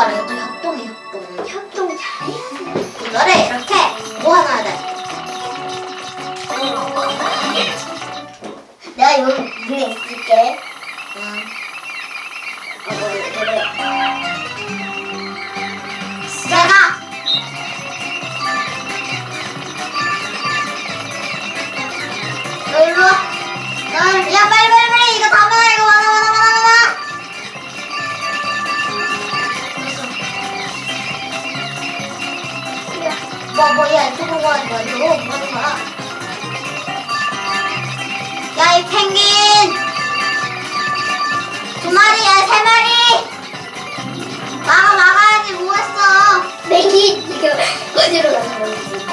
말이야. 또 협동해, 협동. 협동 잘해. 이거를 이렇게 뭐, 야, 가지 뭐 하는 거야? 야, 이 펭귄! 두 마리 야, 세 마리! 막아, 막아야지, 뭐 했어? 맥이 이거 어디로 가는 거지?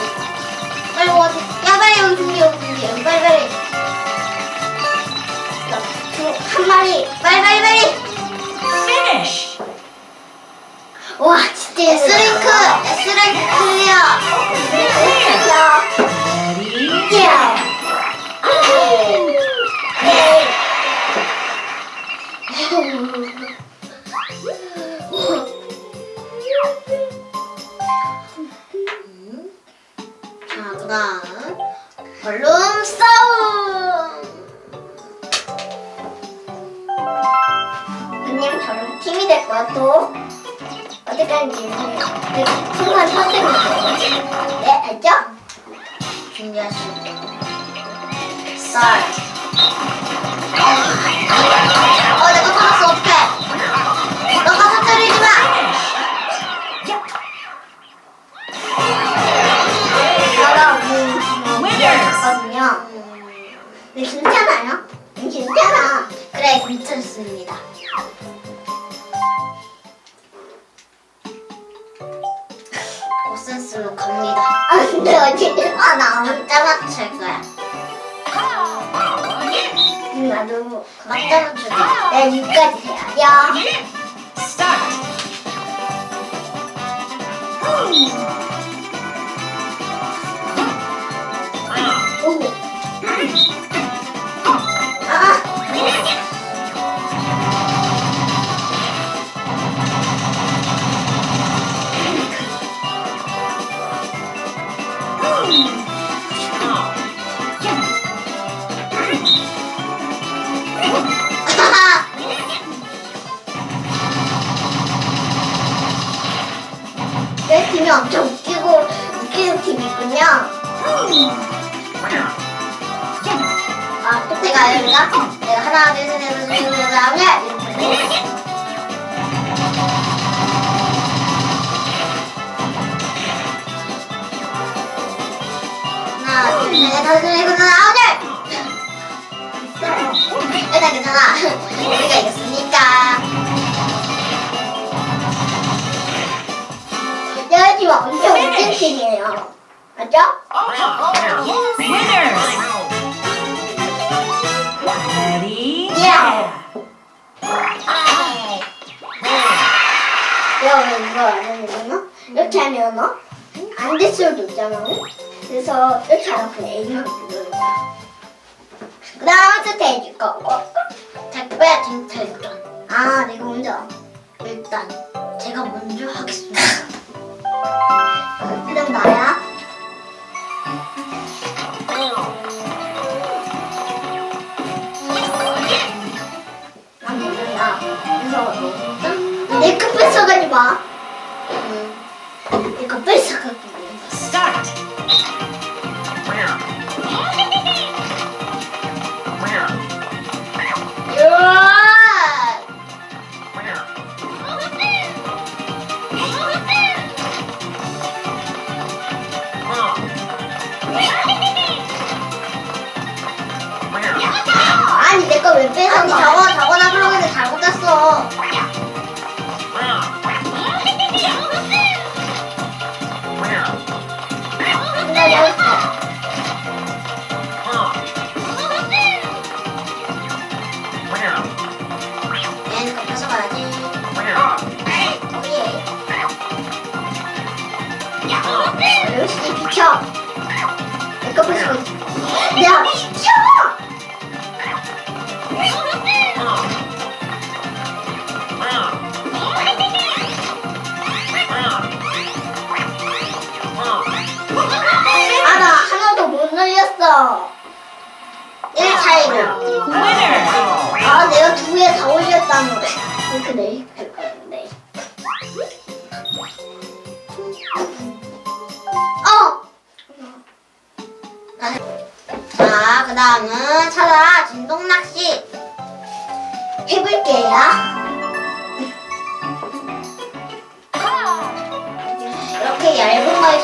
빨리 와줘. 야, 빨리 여기 준비, 여기 준비. 빨리, 빨리. 한 마리. 빨리, 빨리, 빨리. Finish. 와 진짜 S랭크! S랭크 클리어! 야. 자, 그 다음. 벌룸 싸움! 언니랑 저랑 팀이 될 거야 또. 어디까지. 그 순간 선택을 해요. 네 알죠? 준비하 맞출 거야. 나도 맞자 맞출 거야. 내가 6까지 세야. Start. 오. 아, 아 하나, 둘, 셋, 넷, 다섯, 여섯, 일곱, 여덟, 아홉, 열. 이렇게 해. 하나, 둘, 셋, 넷, 다섯, 여섯, 일곱, 여덟, 아홉, 열. 일단 괜찮아. 우리가 이겼으니까. 내가 지금 엄청 웃긴 팀이에요. 맞죠? Winners. Ready? 이거 안 하냐면요? 이렇게 하면 어? 안될 수도 있잖아. 그래서 이렇게 하면 그냥 누르는 거야. 그 다음 세트 해줄 거고. 택배 쟁탈 일단. 아, 내가 먼저. 일단 제가 먼저 하겠습니다. 그 다음 나야. 뺏어가? 저거 저거 잡으려고 했는데 잘못했어. 근데 내가 얘는 거 뺏어가야지. 오예. 열심히 비켜. 내거 뺏어가. 야 1 차이로. Winner. 아, 아, 내가 두 개 다 올렸다는 거래. 이렇게 내일 될 건데. 어! 자, 그 다음은 찾아 진동낚시 해볼게요.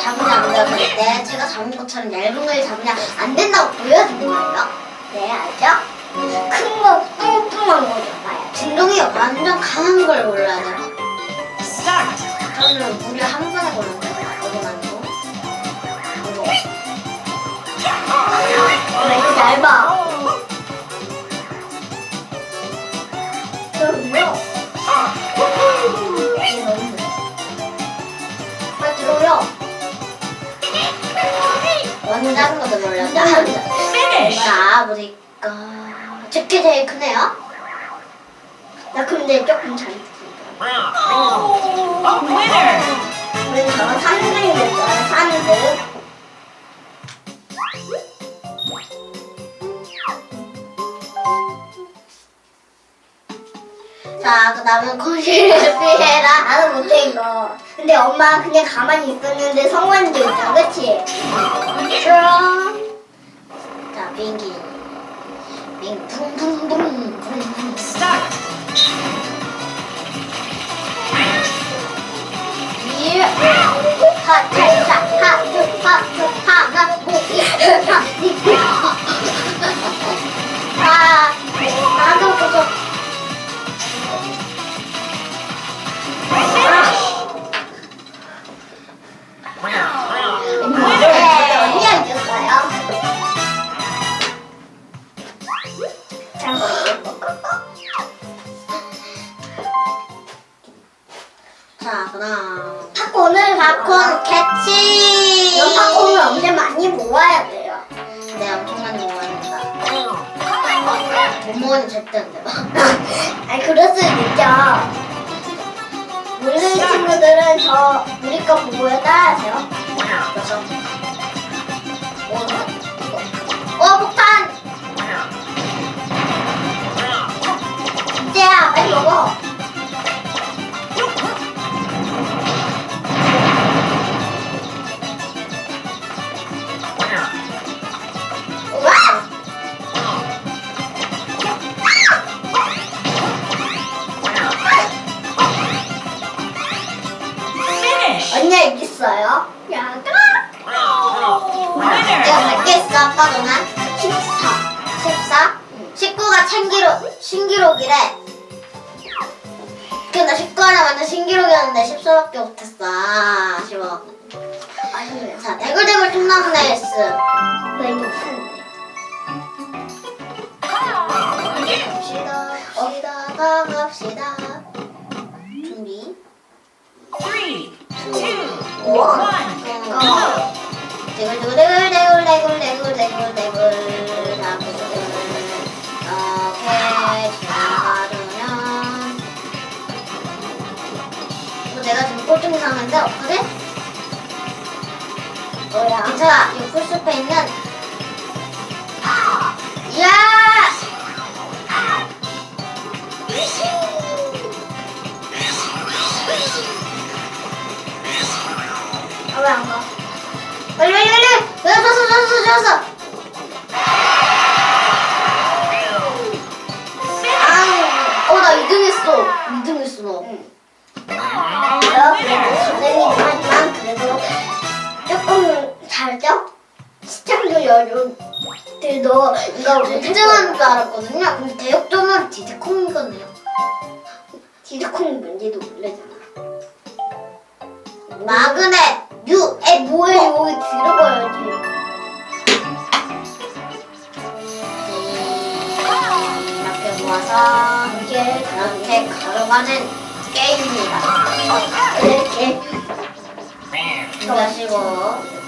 잡으면 안. 그럴 때 제가 잡은 것처럼 얇은 걸 잡으면 안 된다고 보여준 거예요. 네, 알죠? 큰 거, 뚱뚱한 거 잡아요. 진동이 완전 강한 걸 골라야 돼요. 저는 물을 한 번에 골랐어요. 어디만 도 이거. 어, 이거 얇아. Finish. 자, 보니까 제게 제일 크네요. 나 근데 조금 잘 Winner. 우리 저는 3등이 됐어요. 3등. 자, 그 다음은 거실을 피해라. 나도 못해 이거. 근데 엄마 그냥 가만히 있었는데 성원도 있다, 그치? 그럼. 자, 비행기. 비행기 붕붕붕 붕붕붕. Start. 일, 하, 찰, 사, 하, 두, 자, 그 다음. 팝콘을 팝콘 캐치. 이거 팝콘을 엄청 많이 모아야 돼요. 네, 엄청 많이 먹었습니다. 못 먹으면 절대 안 돼요. 아니 그럴 수도 있죠. 모르는 친구들은 저 우리 거 보고요 따라하세요. 그래서. 오, 어, 폭탄! 이제야 빨리 먹어. 몇개 했어, 아까 전에? 14. 14? 19가 신기록, 신기록이래. 근데 19가 완전 신기록이었는데 14밖에 못했어. 아, 아쉬워. 아니에요. 자, 대굴대굴 통나무 레이스. 왜 못하는데? 갑시다, 갑시다, 가 갑시다. 준비. Three, two, 원. one. 고! 대굴대굴, 대굴, 내가 지금 꼴등 이상한데, 어떡하지? 뭐야? 이 풀숲에 있는. 이야! 아, 왜안 가? 빨리! 졌어! 아우, 어, 나 2등 했어. 2등 했어, 너. 응. 그래도 선생님이지만 그래도 조금 잘죠? 시청자 여러분들도 이거 저 1등하는 줄 알았거든요. 근데 대역전으로 디디콩이거든요. 디드콩이 뭔지도 모르잖아. 마그넷, 유, 에, 뭐에 여기 들어가야지. 모아서 이게 이렇게 걸어가는 게임입니다. 이렇게 이거 마시고.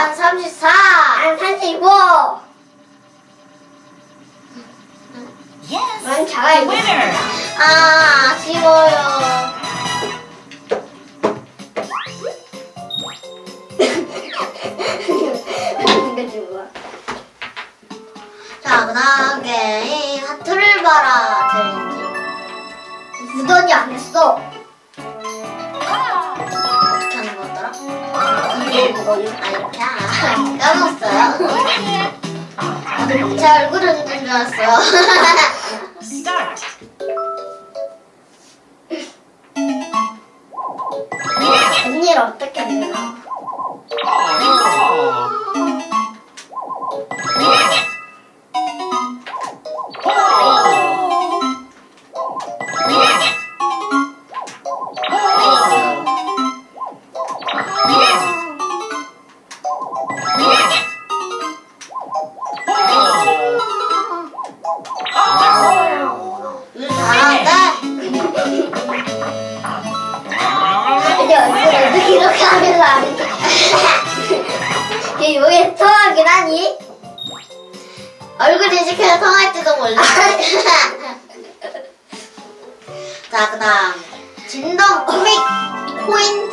난 34. 난 35. Yes. 난 작아요. 아, 아쉬워요. 자, 그 다음 게임 하트를 봐라. 챌린지. 무던이 안 했어. 이거 먹어요. 아, 이렇게? 아, 까먹었어요. 제 얼굴을 그린 줄 알았어요. Start. 언니를 어떻게 했나? 하니? 얼굴 인식해서 통할지도 몰라. 자, 그 다음. 진동 코믹 코인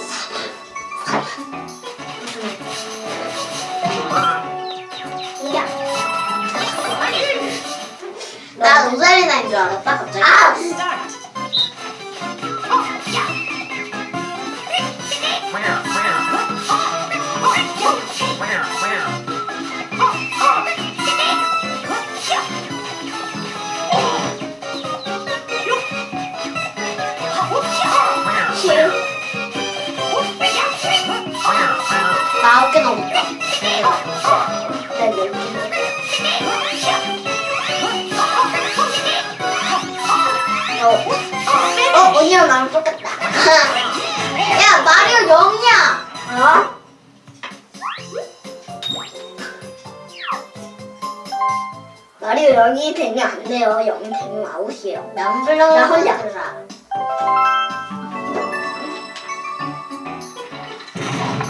야. 나 로잘리나인 줄 알았다, 갑자기. 아! 여기. 어, 언니랑 나랑 똑같다. 야, 마리오 0이야! 어? 마리오 영이 되면 안 돼요. 영이 되면 아웃이에요. 남블랑 나 혼자.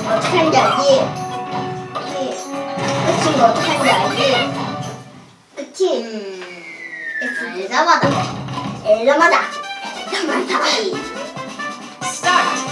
어떻게 하는지 알지? 이거 어떻게 하는지 알지? 그치? 음. 엘사마다. 엘사마다. 엘사마다. Start.